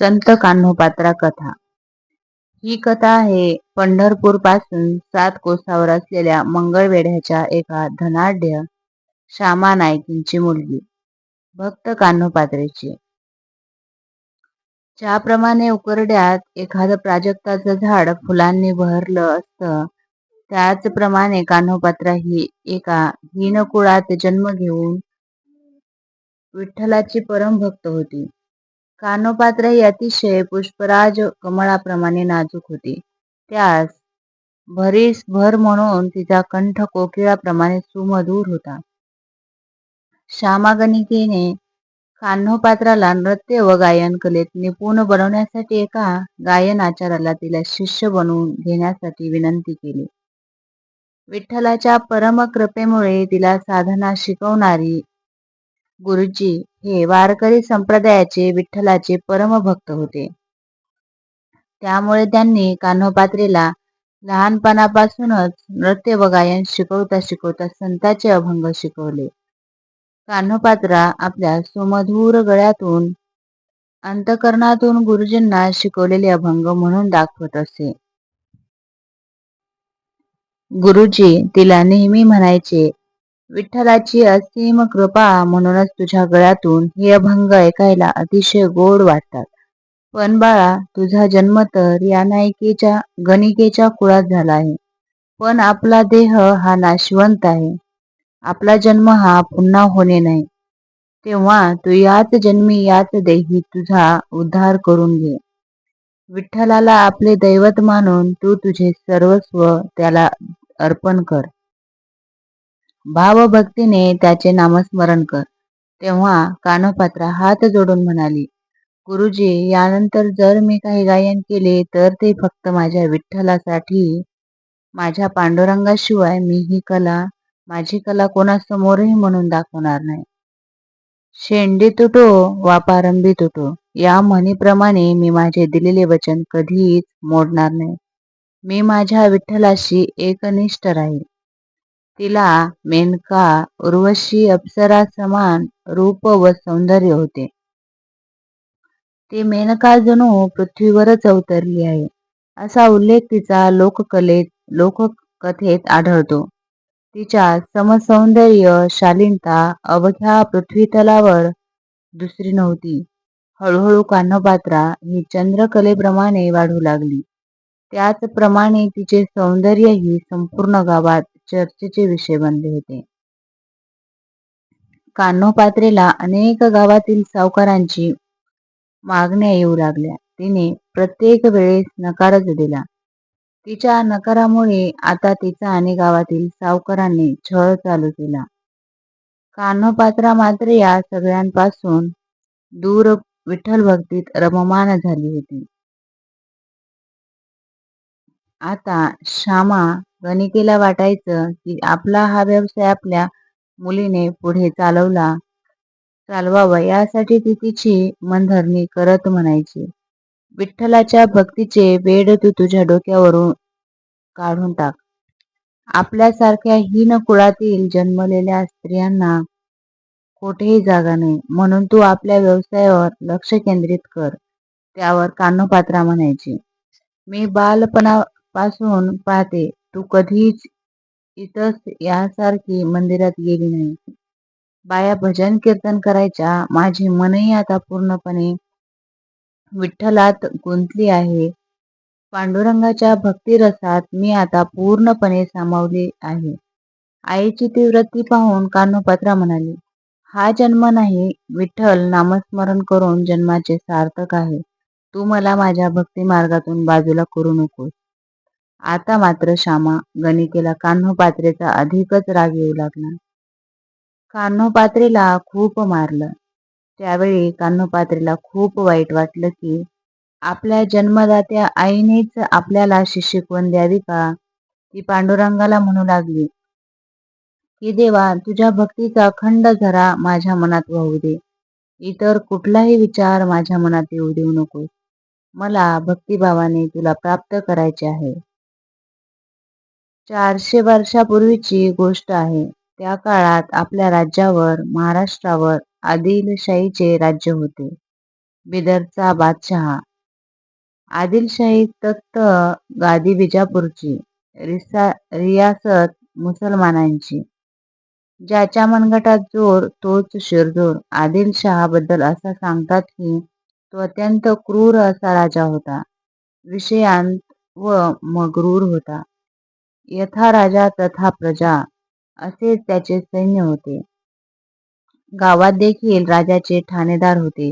संत कान्होपात्रा कथा. ही कथा आहे पंढरपूरपासून सात कोसावर असलेल्या मंगळवेढ्याच्या एका धनाढ्य श्यामा नायकींची मुलगी भक्त कान्होपात्रेची. ज्याप्रमाणे उकरड्यात एखादं प्राजक्ताचं झाड फुलांनी बहरलं असतं त्याचप्रमाणे कान्होपात्रा ही एका हीनकुळात जन्म घेऊन विठ्ठलाची परमभक्त होती. कानोपात्र ही अतिशय पुष्पराज कमळाप्रमाणे नाजूक होती. त्यास भरीस भर म्हणून तिचा कंठ कोकिळाप्रमाणे सुमधूर होता. श्यामागणिकेने कान्होपात्राला नृत्य व गायन कलेत निपुण बनवण्यासाठी एका गायन आचाराला तिला शिष्य बनवून घेण्यासाठी विनंती केली. विठ्ठलाच्या परमकृपेमुळे तिला साधना शिकवणारी गुरुजी हे वारकरी संप्रदायाचे विठ्ठलाचे परमभक्त होते. त्यामुळे त्यांनी कान्होपात्रीला लहानपणापासूनच नृत्य व गायन शिकवता शिकवता संतांचे अभंग शिकवले. कान्होपात्रा आपल्या सुमधूर गळ्यातून अंतःकरणातून गुरुजींना शिकवलेले अभंग म्हणून दाखवत असे. गुरुजी तिला नेहमी म्हणायचे, विठ्ठलाची असीम कृपा म्हणूनच तुझ्या गळ्यातून हे अभंग ऐकायला अतिशय गोड वाटतात. पण बाळा, तुझा जन्म तर या नायिकेच्या गणिकेच्या कुळात झाला आहे. पण आपला देह हा नाशवंत आहे. आपला जन्म हा पुन्हा होणे नाही. तेव्हा तू याच जन्मी याच देही तुझा उद्धार करून घे. विठ्ठलाला आपले दैवत मानून तू तुझे सर्वस्व त्याला अर्पण कर. भावभक्तीने त्याचे नामस्मरण कर. तेव्हा कानोपात्रा हात जोडून म्हणाली, गुरुजी, यानंतर जर मी काही गायन केले तर ते फक्त माझ्या विठ्ठलासाठी. माझ्या पांडुरंगाशिवाय मी ही कला, माझी कला कोणासमोरही म्हणून दाखवणार नाही. शेंडी तुटो वा पारंबी तुटो या म्हणीप्रमाणे मी माझे दिलेले वचन कधीच मोडणार नाही. मी माझ्या विठ्ठलाशी एकनिष्ठ राहील. तिला मेनका उर्वशी अप्सरा समान रूप व सौंदर्य होते. ती मेनका जणू पृथ्वीवरच अवतरली आहे, असा उल्लेख तिचा लोककलेत लोककथेत आढळतो. तिच्या समसौंदर्य शालीनता अवघ्या पृथ्वीतलावर दुसरी नव्हती. हळूहळू कान्हपात्रा ही चंद्रकलेप्रमाणे वाढू लागली. त्याचप्रमाणे तिचे सौंदर्यही संपूर्ण गावात चर्चेचे विषय बनले होते. कान्होपात्रेला अनेक गावातील सावकारांची मागण्या येऊ लागल्या. तिने प्रत्येक वेळेस नकारच दिला. तिच्या नकारामुळे आता तिचा आणि गावातील सावकारांनी छळ चालू केला. कान्होपात्रा मात्र या सगळ्यांपासून दूर विठ्ठल भक्तीत रममान झाली होती. आता श्यामा गणिकेला वाटायचं की आपला हा व्यवसाय आपल्या मुलीने पुढे चालवला चालवावा यासाठी ती तिची मनधरणी करत म्हणायची, विठ्ठलाच्या भक्तीचे वेड तू तुझ्या डोक्यावरून काढून टाक. आपल्यासारख्या हीन कुळातील जन्मलेल्या स्त्रियांना कोठेही जागा नाही. म्हणून तू आपल्या व्यवसायावर लक्ष केंद्रित कर. त्यावर कानोपात्रा म्हणायची, मी बालपणापासून पाहते, तू कधीच इथंच यासारखी मंदिरात गेली नाही बाया भजन कीर्तन करायच्या. माझे मनही आता पूर्णपणे विठ्ठलात गुंतली आहे. पांडुरंगाच्या भक्तिरसात मी आता पूर्णपणे सामावली आहे. आईची ती वृत्ती पाहून कानोपात्रा म्हणाली, हा जन्म नाही, विठ्ठल नामस्मरण करून जन्माचे सार्थक आहे. तू मला माझ्या भक्तिमार्गातून बाजूला करू नकोस. आता मात्र श्यामा गणिकेला कान्होपात्रेचा अधिकच राग येऊ लागला. कान्होपात्रेला खूप मारलं. त्यावेळी कान्होपात्रेला खूप वाईट वाटलं की आपल्या जन्मदात्या आईनेच आपल्याला अशी शिकवण द्यावी का? ती पांडुरंगाला म्हणू लागली की देवा, तुझ्या भक्तीचा अखंड झरा माझ्या मनात वाहू दे. इतर कुठलाही विचार माझ्या मनात येऊ देऊ नकोस. मला भक्तिभावाने तुला प्राप्त करायचे आहे. चारशे वर्षापूर्वीची गोष्ट आहे. त्या काळात आपल्या राज्यावर, महाराष्ट्रावर आदिलशाहीचे राज्य होते. बिदरचा बादशहा. आदिलशाही तख्त गादी बिजापूरची रियासत मुसलमानांची. ज्याच्या मनगटात जोर तोच शिरजोर. आदिलशहाबद्दल असं सांगतात की तो अत्यंत क्रूर असा राजा होता. विषयांत व मगरूर होता. यथा राजा तथा प्रजा असे त्याचे सैन्य होते. गावात देखील राजाचे ठाणेदार होते.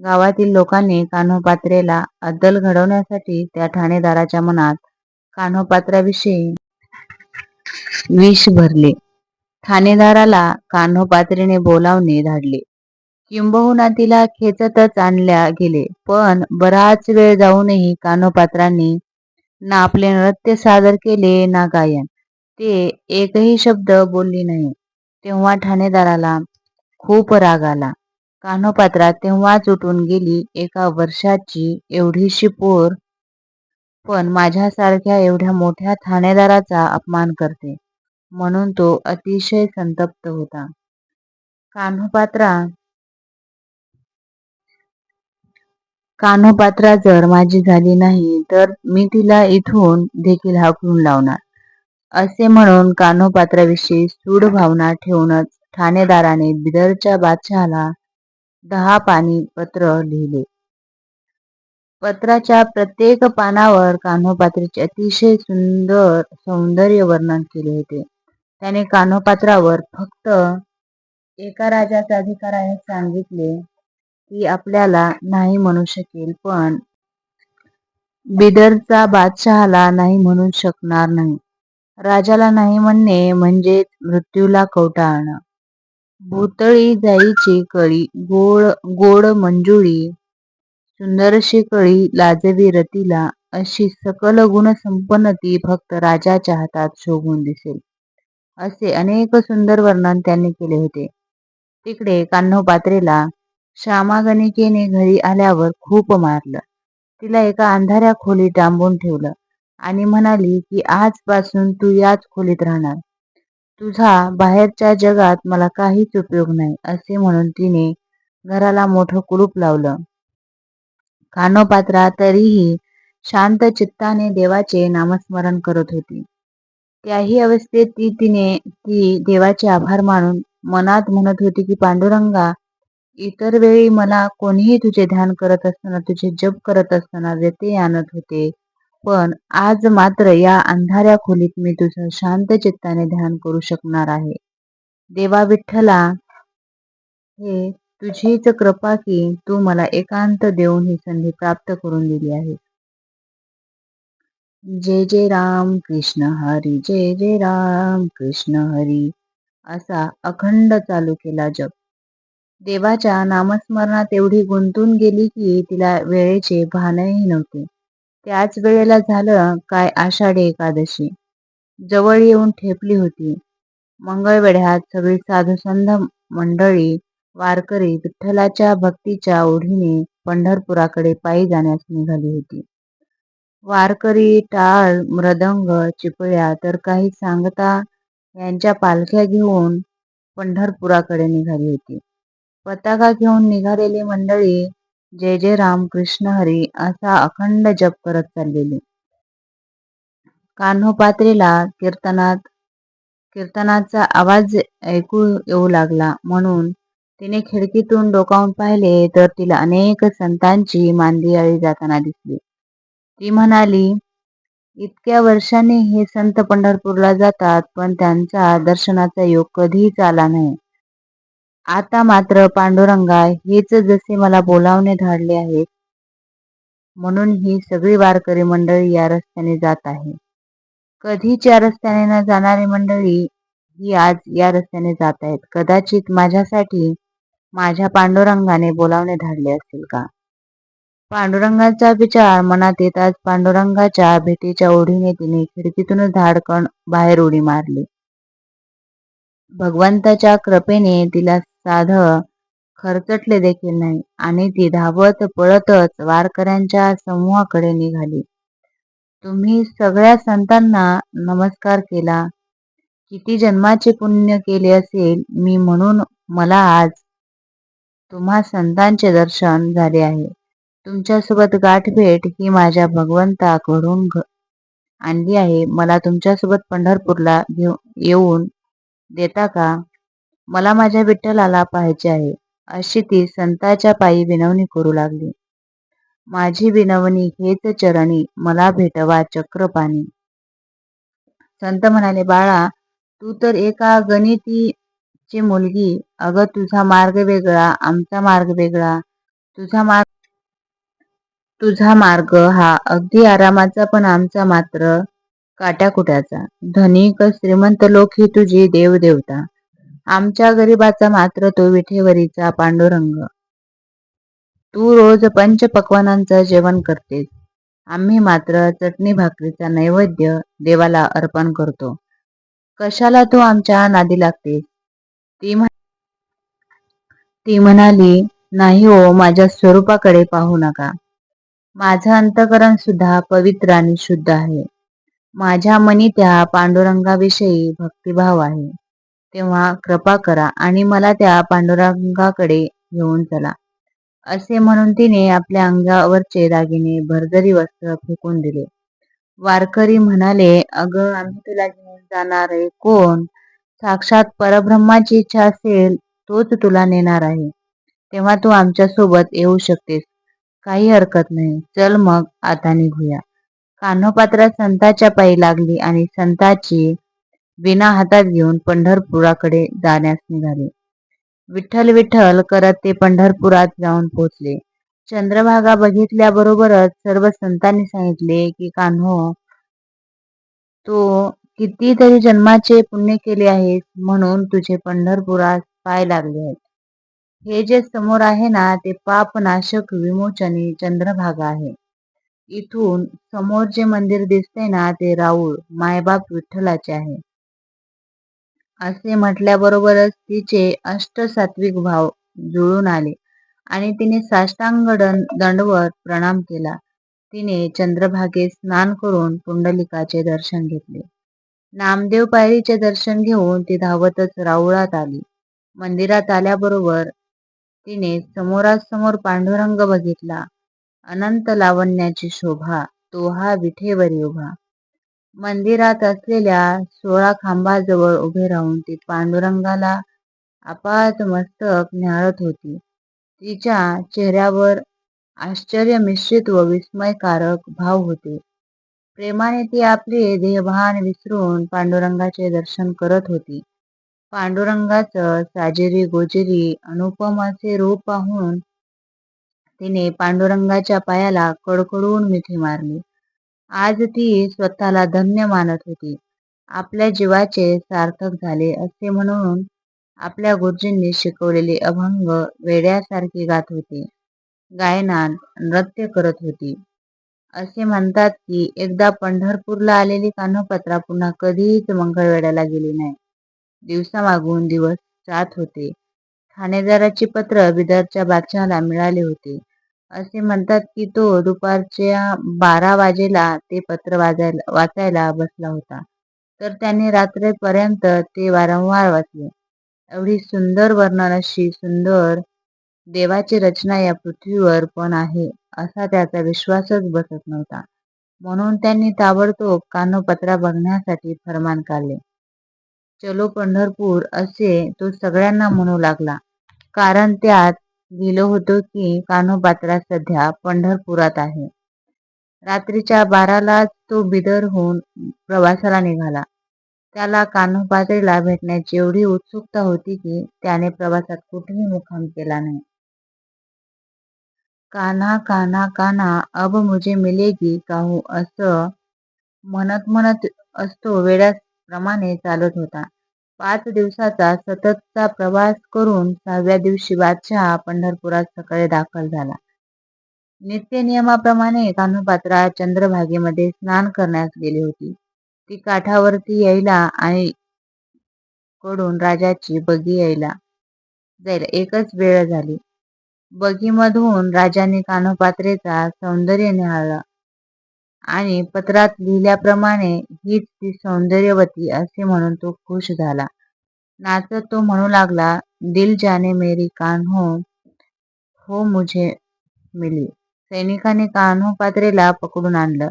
गावातील लोकांनी कान्होपात्रेला अद्दल घडवण्यासाठी त्या ठाणेदाराच्या मनात कान्होपात्राविषयी विष भरले. ठाणेदाराला कान्होपात्रेने बोलावणे धाडले. किंबहुना तिला खेचतच आणल्या गेले. पण बराच वेळ जाऊनही कान्होपात्रांनी ना आपले नृत्य सादर केले ना गायन. ते एकही शब्द बोलली नाही. तेव्हा ठाणेदाराला खूप राग आला. कान्होपात्रा तेव्हाच उठून गेली एका वर्षाची एवढीशी पोर पण माझ्यासारख्या एवढ्या मोठ्या ठाणेदाराचा अपमान करते म्हणून तो अतिशय संतप्त होता. कान्होपात्रा कान्होपात्रा जर माझी झाली नाही तर मी तिला इथून देखील हाकलून लावणार. असे म्हणून कान्होपात्राविषयी सूड भावना ठेवूनच ठाणेदाराने बिदरच्या बादशहाला दहा पानी पत्र लिहिले. पत्राच्या प्रत्येक पानावर कान्होपात्रीचे अतिशय सुंदर सौंदर्य वर्णन केले होते. त्याने कान्होपात्रावर फक्त एका राजाचा अधिकार आहे सांगितले ती आपल्याला नाही म्हणू शकेल पण बिदरचा बादशहाला नाही म्हणू शकणार नाही. राजाला नाही म्हणणे म्हणजेच मृत्यूला कवटाळणं भुतळी जाईची कळी गोड गोड मंजुळी सुंदरशी कळी लाजवी रतीला अशी सकल गुणसंपन्न ती फक्त राजाच्या हातात शोभून दिसेल. असे अनेक सुंदर वर्णन त्यांनी केले होते. तिकडे कान्होपात्रेला श्यामागणिकेने घरी आल्यावर खूप मारलं. तिला एका अंधाऱ्या खोलीत डांबून ठेवलं आणि म्हणाली की आजपासून तू याच खोलीत राहणार. तुझा बाहेरच्या जगात मला काहीच उपयोग नाही असे म्हणून तिने घराला मोठं कुलूप लावलं. कानोपात्रा तरीही शांत चित्ताने देवाचे नामस्मरण करत होती. त्याही अवस्थेत ती तिने ती देवाचे आभार मानून मनात म्हणत होती की पांडुरंगा इतर वेळी मला कोणीही तुझे ध्यान करत असताना तुझे जप करत असताना व्यत्यय आणत होते. पण आज मात्र या अंधाऱ्या खोलीत मी तुझं शांत चित्ताने ध्यान करू शकणार आहे. देवा विठ्ठला हे तुझीच कृपा की तू मला एकांत देऊन ही संधी प्राप्त करून दिली आहे. जय जय राम कृष्ण हरी जय जय राम कृष्ण हरी असा अखंड चालू केला जप. देवाच्या नामस्मरणात एवढी गुंतून गेली की तिला वेळेचे भानही नव्हते. त्याच वेळेला झालं काय आषाढी एकादशी. जवळ येऊन ठेपली होती. मंगळवेढ्यात सगळी साधुसंध मंडळी वारकरी विठ्ठलाच्या भक्तीच्या ओढीने पंढरपुराकडे पायी जाण्यास निघाली होती. वारकरी टाळ मृदंग चिपळ्या तर काही सांगता यांच्या पालख्या घेऊन पंढरपुराकडे निघाली होती. पताका घेऊन निघालेली मंडळी जय जय राम कृष्ण हरी असा अखंड जप करत चाललेली. कान्होपात्रेला कीर्तनात कीर्तनाचा आवाज ऐकू येऊ लागला म्हणून तिने खिडकीतून डोकावून पाहिले तर तिला अनेक संतांची मांदियाळी जाताना दिसली. ती म्हणाली इतक्या वर्षांनी हे संत पंढरपूरला जातात पण त्यांचा दर्शनाचा योग कधीच आला नाही. आता मात्र पांडुरंगा हेच जसे मला बोलावणे धाडले आहेत म्हणून ही सगळी वारकरी मंडळी या रस्त्याने जात आहे. कधीच या रस्त्याने न जाणारी मंडळी ही आज या रस्त्याने जात आहेत. कदाचित माझ्यासाठी माझ्या पांडुरंगाने बोलावणे धाडले असेल का? पांडुरंगाचा विचार मनात येताच पांडुरंगाच्या भेटीच्या ओढीने तिने खिडकीतूनच धाडकण बाहेर उडी मारली. भगवंताच्या कृपेने तिला साध खरचटले देखील नाही. आणि ती धावत पळतच वारकऱ्यांच्या समूहाकडे निघाली. तुम्ही सगळ्या संतांना नमस्कार केला. किती जन्माचे पुण्य केले असेल मी म्हणून मला आज तुम्हा संतांचे दर्शन झाले आहे. तुमच्यासोबत गाठभेट ही माझ्या भगवंताकडून आणली आहे. मला तुमच्यासोबत पंढरपूरला घेऊ येऊन देता का? मला माझ्या विठ्ठलाला पाहायचे आहे. अशी ती संताच्या पायी विनवणी करू लागली. माझी विनवणी हेच चरणी मला भेटवा चक्रपाणी. संत म्हणाले बाळा तू तर एका गणितीची मुलगी. अगं तुझा मार्ग वेगळा आमचा मार्ग वेगळा. तुझा मार्ग तुझा मार्ग हा अगदी आरामाचा पण आमचा मात्र काट्याकुट्याचा. धनिक श्रीमंत लोक ही तुझी देवदेवता. आमच्या गरीबाचा मात्र तो विठेवरीचा पांडुरंग. तू रोज पंच पक्वानांचं जेवण करतेस. आम्ही मात्र चटणी भाकरीचा नैवेद्य देवाला अर्पण करतो. कशाला तू आमच्या नादी लागतेस? ती ती म्हणाली नाही हो माझ्या स्वरूपाकडे पाहू नका. माझं अंतकरण सुद्धा पवित्र आणि शुद्ध आहे. माझ्या मनी त्या पांडुरंगाविषयी भक्तिभाव आहे. तेव्हा कृपा करा आणि मला त्या पांडुरंगाकडे घेऊन चला. असे म्हणून तिने आपल्या अंगावरचे दागिने भरदरी वस्त्र फेकून दिले. वारकरी म्हणाले अगं आम्ही तुला घेऊन जाणार आहे. कोण? साक्षात परब्रह्माची इच्छा असेल तोच तुला नेणार आहे. तेव्हा तू आमच्यासोबत येऊ शकतेस. काही हरकत नाही. चल मग आता निघूया. कान्होपात्रा संताच्या पायी लागली आणि संताची विना हातात घेऊन पंढरपुराकडे जाण्यास निघाले. विठ्ठल विठ्ठल करत ते पंढरपुरात जाऊन पोहोचले चंद्रभागा बघितल्याबरोबरच सर्व संतांनी सांगितले की कान्हो तो कितीतरी जन्माचे पुण्य केले आहेस म्हणून तुझे पंढरपुरात पाय लागले आहेत. हे जे समोर आहे ना ते पापनाशक विमोचनी चंद्रभागा आहे. इथून समोर जे मंदिर दिसते ना ते राऊळ मायबाप विठ्ठलाचे आहे. असे म्हटल्याबरोबरच तिचे अष्टसात्विक भाव जुळून आले आणि तिने साष्टांग दंडवर प्रणाम केला. तिने चंद्रभागेत स्नान करून पुंडलिकाचे दर्शन घेतले. नामदेव पायरीचे दर्शन घेऊन ती धावतच राऊळात आली. मंदिरात आल्याबरोबर तिने समोरासमोर पांडुरंग बघितला. अनंत लावण्याची शोभा तो हा विठेवरी उभा. मंदिरात असलेल्या सोळा खांबाजवळ उभे राहून ती पांडुरंगाला अपात मस्तक न्याहाळत होती. तिच्या चेहऱ्यावर आश्चर्य मिश्रित व विस्मयकारक भाव होते. प्रेमाने ती आपले देहभान विसरून पांडुरंगाचे दर्शन करत होती. पांडुरंगाचं साजेरी गोजेरी अनुपम असे रूप पाहून तिने पांडुरंगाच्या पायाला कडकडून मिठी मारली. आज ती स्वतःला धन्य मानत होती. आपल्या जीवाचे सार्थक झाले असे म्हणून आपल्या गुरुजींनी शिकवलेले अभंग वेड्यासारखे गात होते. गायनात नृत्य करत होती. असे म्हणतात की एकदा पंढरपूरला आलेली कान्हपत्रा पुन्हा कधीच मंगळवेढ्याला गेली नाही. दिवसामागून दिवस जात होते. ठाणेदाराची पत्र बिदरच्या बादशहाला मिळाले होते. असे म्हणतात की तो दुपारच्या बारा वाजेला ते पत्र वाजायला वाचायला बसला होता. तर त्याने रात्रीपर्यंत ते वारंवार वाचले. एवढी सुंदर वर्णन अशी सुंदर देवाची रचना या पृथ्वीवर पण आहे असा त्याचा विश्वासच बसत नव्हता. म्हणून त्यांनी ताबडतोब कानोपत्रा बघण्यासाठी फरमान काढले. चलो पंढरपूर असे तो सगळ्यांना म्हणू लागला. कारण त्यात लिहिलं होतं की कान्होपात्रा सध्या पंढरपुरात आहे. रात्रीच्या बारालाच तो बिदर होऊन प्रवासाला निघाला. त्याला कान्होपात्रीला भेटण्याची एवढी उत्सुकता होती की त्याने प्रवासात कुठेही मुक्काम केला नाही. कान्हा कान्हा कान्हा अब मुझे मिलेगी काहू असं म्हणत म्हणत असतो वेड्याप्रमाणे चालत होता. पाच दिवसाचा सततचा प्रवास करून सहाव्या दिवशी बादशहा पंढरपुरात सकाळी दाखल झाला. नित्यनियमाप्रमाणे कान्होपात्रा चंद्रभागेमध्ये स्नान करण्यास गेली होती. ती काठावरती यायला आणि कडून राजाची बगी यायला जायला एकच वेळ झाली. बगीमधून राजाने कान्होपात्रेचा सौंदर्य निहाळला. आणि पत्रात लिहिल्याप्रमाणे हीच ती सौंदर्यवती असे म्हणून तो खुश झाला. नाचत तो म्हणू लागला दिल जाने मेरी कान्हो हो मुझे मिली. सैनिकाने कान्होपात्रेला पकडून आणलं.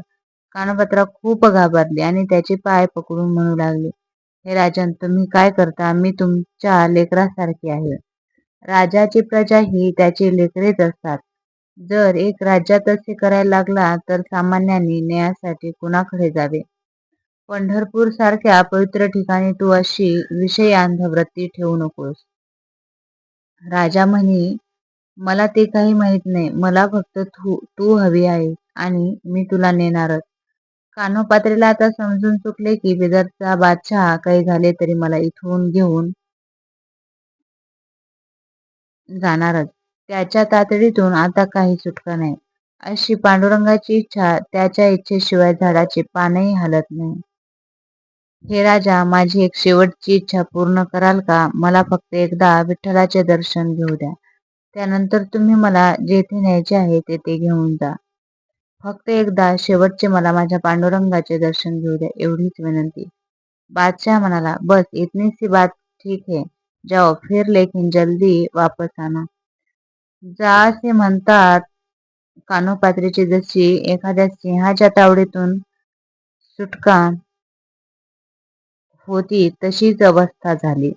कानोपात्रा खूप घाबरली आणि त्याचे पाय पकडून म्हणू लागले हे राजन तुम्ही काय करता? मी तुमच्या लेकरासारखी आहे. राजाची प्रजा ही त्याची लेकरेच असतात. जर एक राज्यात असे करायला लागला तर सामान्यांनी न्यायासाठी कुणाकडे जावे? पंढरपूर सारख्या पवित्र ठिकाणी तू अशी विषय वृत्ती ठेवू नकोस. राजा म्हणे मला ते काही माहीत नाही. मला फक्त तू तू हवी आहे आणि मी तुला नेणारच. कानोपात्रीला आता समजून चुकले की बिदरचा बादशाह काही झाले तरी मला इथून घेऊन जाणारच. त्याच्या तातडीतून आता काही सुटका नाही. अशी पांडुरंगाची इच्छा त्याच्या इच्छेशिवाय झाडाची पानही हालत नाही. हे राजा माझी एक शेवटची इच्छा पूर्ण कराल का? मला फक्त एकदा विठ्ठलाचे दर्शन घेऊ द्या. त्यानंतर तुम्ही मला जेथे न्यायचे आहे तेथे घेऊन जा. फक्त एकदा शेवटचे मला माझ्या पांडुरंगाचे दर्शन घेऊ द्या एवढीच विनंती. बादशाह म्हणाला बस इतनी सी बात ठीक है जाओ फिर लेकिन जल्दी वापस आना. जा असे म्हणतात कानोपात्रीची जशी एखाद्या सिंहाच्या तावडीतून सुटका होती तशीच अवस्था झाली.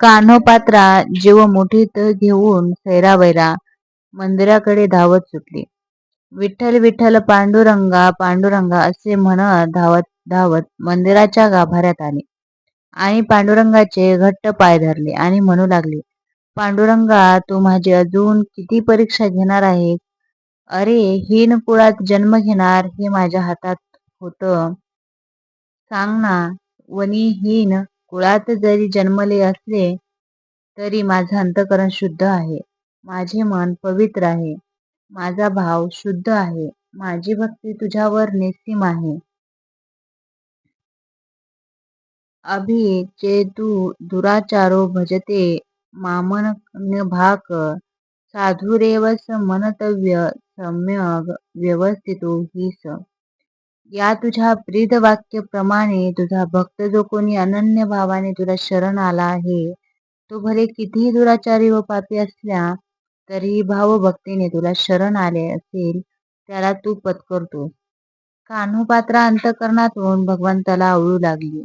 कान्होपात्रा जीव मुठीत घेऊन सैरावैरा मंदिराकडे धावत सुटली. विठ्ठल विठ्ठल पांडुरंगा पांडुरंगा असे म्हणत धावत धावत मंदिराच्या गाभाऱ्यात आले. आणि पांडुरंगाचे घट्ट पाय धरले आणि म्हणू लागले पांडुरंगा तू माझी अजून किती परीक्षा घेणार आहे? अरे हीन कुळात जन्म घेणार हे माझ्या हातात होत. सांग ना वनी हीन कुळात जरी जन्मले असले तरी माझं अंतकरण शुद्ध आहे. माझे मन पवित्र आहे. माझा भाव शुद्ध आहे. माझी भक्ती तुझ्यावर निस्सीम आहे. अभि चेतु दुराचारो भजते मामन भाक साधुरेव मनतव्य सम्यग व्यवस्थितो स। या तुझ्या प्रीत वाक्यप्रमाणे तुझा भक्त जो कोणी अनन्य भावाने तुला शरण आला आहे तो भले कितीही दुराचारी व पापी असल्या तरीही भावभक्तीने तुला शरण आले असेल त्याला तू पत्करतो कान्होपात्रा अंतकरणातून भगवंताला आवळू लागली.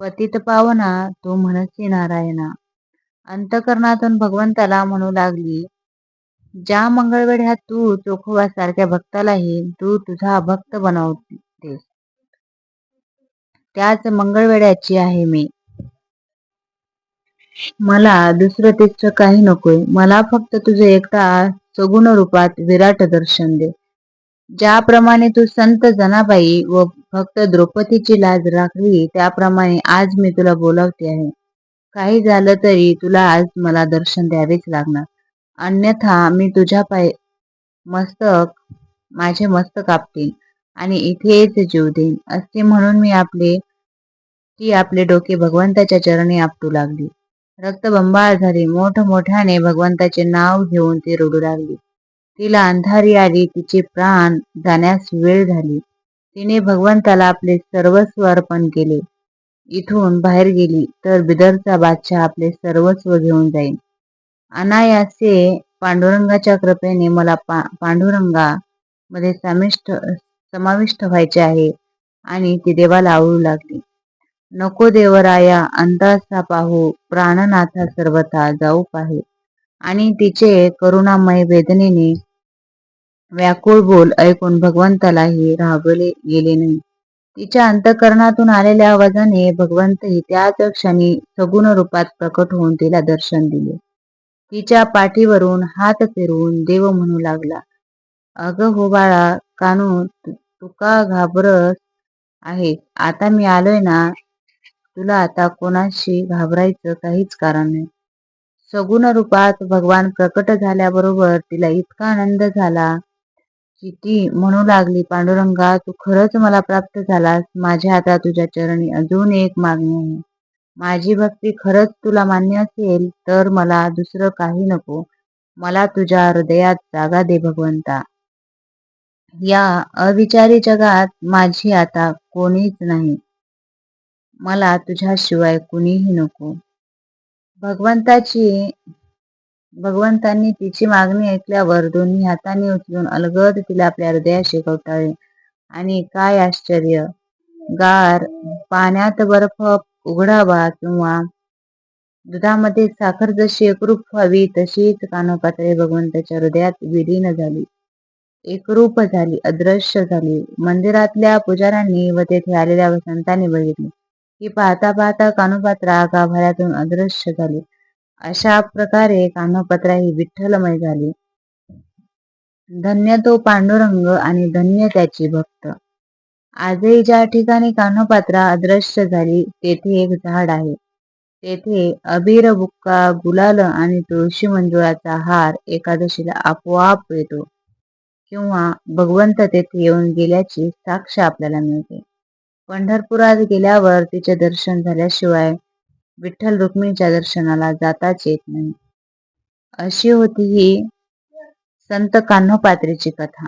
पतित पावना तू म्हणसी नारायणा अंतकरणातून भगवंताला म्हणू लागली ज्या मंगळवेढ्यात तू चोखोबा सारख्या भक्तालाही तू तुझा भक्त बनवतेस. त्याच मंगळवेड्याची आहे मी. मला दुसरं तिसरं काही नकोय. मला फक्त तुझे एकटा सगुण रूपात विराट दर्शन दे. ज्याप्रमाणे तू संत जनाबाई व फक्त द्रौपदीची लाज राखली त्याप्रमाणे आज मी तुला बोलावते आहे. काही झालं तरी तुला आज मला दर्शन द्यावेच लागणार. अन्यथा मी तुझ्या पाय मस्तक माझे मस्तक आपटेन आणि इथेच जीव देईन. असे म्हणून मी आपले ती आपले डोके भगवंताच्या चरणी आपटू लागली. रक्तबंबाळ झाली. मोठमोठ्याने भगवंताचे नाव घेऊन ती रडू लागली. तिला अंधारी आली. तिचे प्राण जाण्यास वेळ झाली. तिने भगवंताला आपले सर्वस्व अर्पण केले. इथून बाहेर गेली तर बिदरचा बादशाह आपले सर्वस्व घेऊन जाईल अनायासे पांडुरंगाच्या कृपेने मला पा पांडुरंगा मध्ये समिष्ट समाविष्ट व्हायचे आहे आणि ती देवाला आवडू लागली. नको देवराया अंतासा पाहू प्राणनाथा सर्वथा जाऊ पाहे आणि तिचे करुणामय वेदनेने व्याकुळ बोल ऐकून भगवंतालाही राबवले गेले नाही. तिच्या अंतकरणातून आलेल्या आवाजाने भगवंतही त्याच क्षणी सगुण रूपात प्रकट होऊन तिला दर्शन दिले. तिच्या पाठीवरून हात फिरवून देव म्हणू लागला अग हो बाळा कानू तुका घाबरत आहे. आता मी आलोय ना तुला आता कोणाशी घाबरायचं काहीच कारण नाही. सगुण रूपात भगवान प्रकट झाल्याबरोबर तिला इतका आनंद झाला चिती म्हणू लागली पांडुरंगा तू खरंच मला प्राप्त झालास. माझ्या आता तुझ्या चरणी अजून एक मागणी आहे. माझी भक्ती खरंच तुला मान्य असेल तर मला दुसरं काही नको. मला तुझ्या हृदयात जागा दे भगवंता. या अविचारी जगात माझी आता कोणीच नाही. मला तुझ्याशिवाय कुणीही नको. भगवंताची भगवंतांनी तिची मागणी ऐकल्यावर दोन्ही हातांनी उचलून अलगद तिला आपल्या हृदयाशी कवटाळले आणि काय आश्चर्य! गार पाण्यात बर्फ उघडावा किंवा दुधामध्ये साखर जशी एकरूप व्हावी तशीच कानोपात्रे भगवंताच्या हृदयात विलीन झाली. एकरूप झाली अदृश्य झाली. मंदिरातल्या पुजाऱ्यांनी व तेथे आलेल्या वसंतांनी बघितले. की पाहता पाहता कानोपात्रा गाभाऱ्यातून अदृश्य झाली. अशा प्रकारे कान्होपात्रा ही विठ्ठलमय झाली. धन्य तो पांडुरंग आणि धन्य त्याची भक्त. आजही ज्या ठिकाणी कान्हपात्रा अदृश्य झाली तेथे एक झाड आहे. तेथे अबीर बुक्का गुलाल आणि तुळशी मंजुळाचा हार एकादशीला आपोआप येतो किंवा भगवंत तेथे येऊन गेल्याची साक्ष आपल्याला मिळते. पंढरपुरात गेल्यावर तिचे दर्शन झाल्याशिवाय विठ्ठल रुक्मिणीच्या दर्शनाला जाताच येत नाही. अशी होती ही संत कान्होपात्रीची कथा.